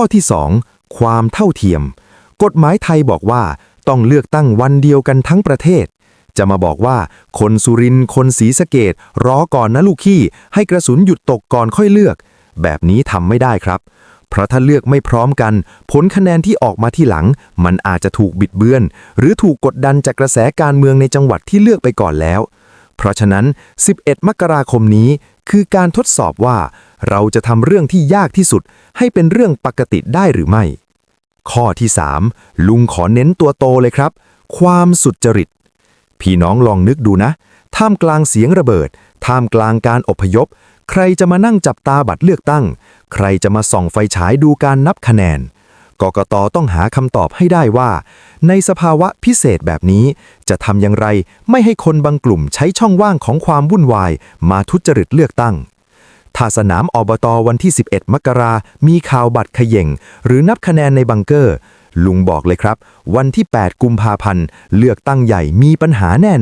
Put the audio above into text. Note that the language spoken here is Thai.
ข้อที่ 2 ความเท่าเทียม กฎหมายไทยบอกว่าต้องเลือกตั้งวันเดียวกันทั้งประเทศ จะมาบอกว่า คนสุรินคนศรีสะเกดรอก่อนนะลูกขี้ให้กระสุนหยุดตกก่อนค่อยเลือก แบบนี้ทำไม่ได้ครับ เพราะถ้าเลือกไม่พร้อมกัน ผลคะแนนที่ออกมาที่หลัง มันอาจจะถูกบิดเบือน หรือถูกกดดันจากกระแสการเมืองในจังหวัดที่เลือกไปก่อนแล้ว เพราะฉะนั้น 11 มกราคมนี้ คือการทดสอบว่าเราจะทำเรื่องที่ยากที่สุด ให้เป็นเรื่องปกติได้หรือไม่ ข้อที่ 3 ลุงขอเน้นตัวโตเลยครับ ความสุจริต พี่น้องลองนึกดูนะ ท่ามกลางเสียงระเบิด ท่ามกลางการอพยพ ใครจะมานั่งจับตาบัตรเลือกตั้ง ใครจะมาส่องไฟฉายดูการนับคะแนน กกตต้องหาคำตอบให้ได้ว่า ในสภาวะพิเศษแบบนี้ จะทำอย่างไรไม่ให้คนบางกลุ่มใช้ช่องว่างของความวุ่นวาย มาทุจริตเลือกตั้ง ถ้าสนามอบตวันที่ 11 มกรา มีข่าวบัตรขย่ง หรือนับคะแนนในบังเกอร์ ลุงบอกเลยครับ วันที่ 8 กุมภาพันธ์ เลือกตั้งใหญ่มีปัญหาแน่นอน